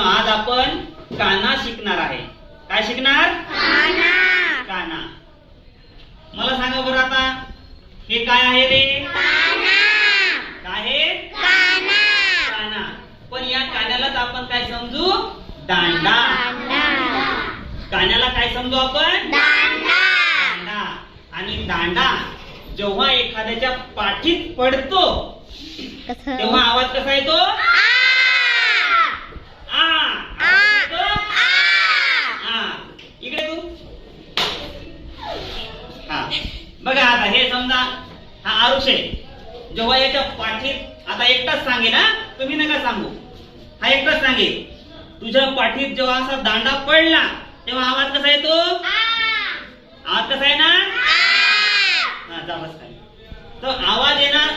आज आपण काना शिकणार आहे. काय शिकणार? काना. मला सांगा बरं आता हे काय आहे रे? काय आहे? काना. पण या कान्यालाच आपण काय समजू? दांडा. कान्याला काय समजू आपण? दांडा. आणि दांडा जेव्हा एखाद्याच्या पाठीत पडतो तेव्हा आवाज कसा येतो? हा. बघा आता हे समजा हा आरुष आहे. जेव्हा याच्या पाठीत आता एकटाच सांगेन हा. तुम्ही नका सांगू. हा एकटाच सांगेल तुझ्या पाठीत जेव्हा असा दांडा पडला तेव्हा आवाज कसा येतो? आवाज कसा येणार? हा जा बस खाली. तर आवाज येणार